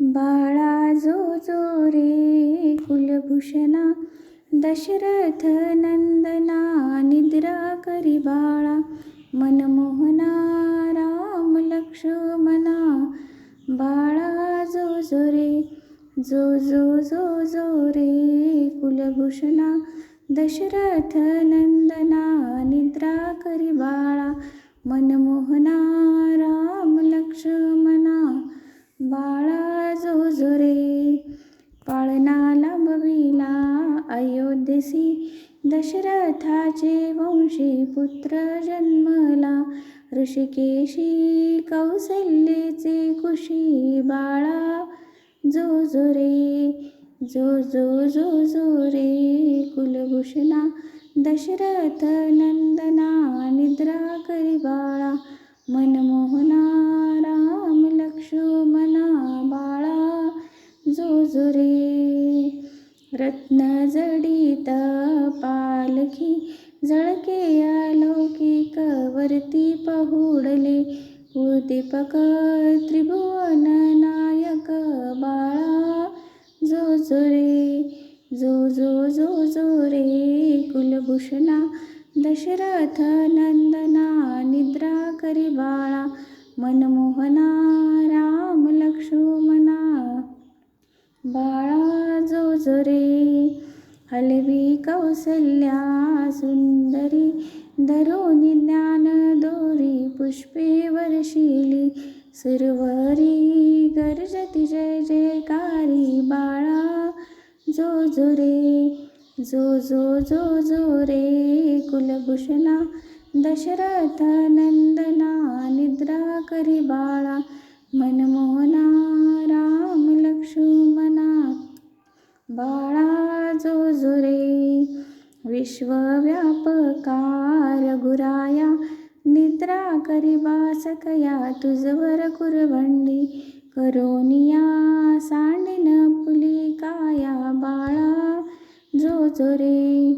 बाळा जो जो रे कुलभूषणा दशरथ नंदना निद्रा करी बाळा मनमोहना राम लक्ष्मणा बाळा जो जो रे जो जो जो जो रे कुलभूषणा दशरथ नंदना निद्रा करी बाळा मन जोरे पाळणा लांबविला अयोध्येसी दशरथाचे वंशी पुत्र जन्मला. ऋषिकेशी कौसल्येचे कुशी बाळा. जो जो रे जो जो जो जो रे. कुलभूषणा दशरथ नंदना निद्रा करी बाळा. मनमोहना राम लक्ष्मण जो रत्न जडिता पालखी जळके अलौकिक वरती पहुडले उद्दीपक त्रिभुवन नायक बाळा जो जो रे जो जो जो जो रे कुलभूषणा दशरथ नंदना निद्रा करी बाळा मनमोहना जो रे हलवी कौसल्या सुंदरी धरोनी ज्ञान दोरी पुष्पे वर्षिली सुरवरी गर्जती जय जयकारी बाळा जो जो रे जो जो जो जो रे कुलभूषणा दशरथ नंदना निद्रा करी बाळा मनमोहना विश्वव्यापका रघुराया निद्रा करिबासकया तुझवर कुरवंडी करोनिया सांडिन पुलिकाया बाळा जो जो रे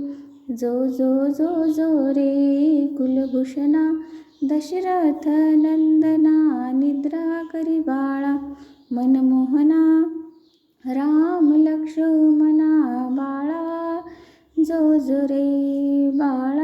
जो जो जो जो रे कुलभूषणा दशरथ नंदना निद्रा करी बाळा मनमोहना राम लक्ष्मणा बाळा जो जुरे बाळ बाळा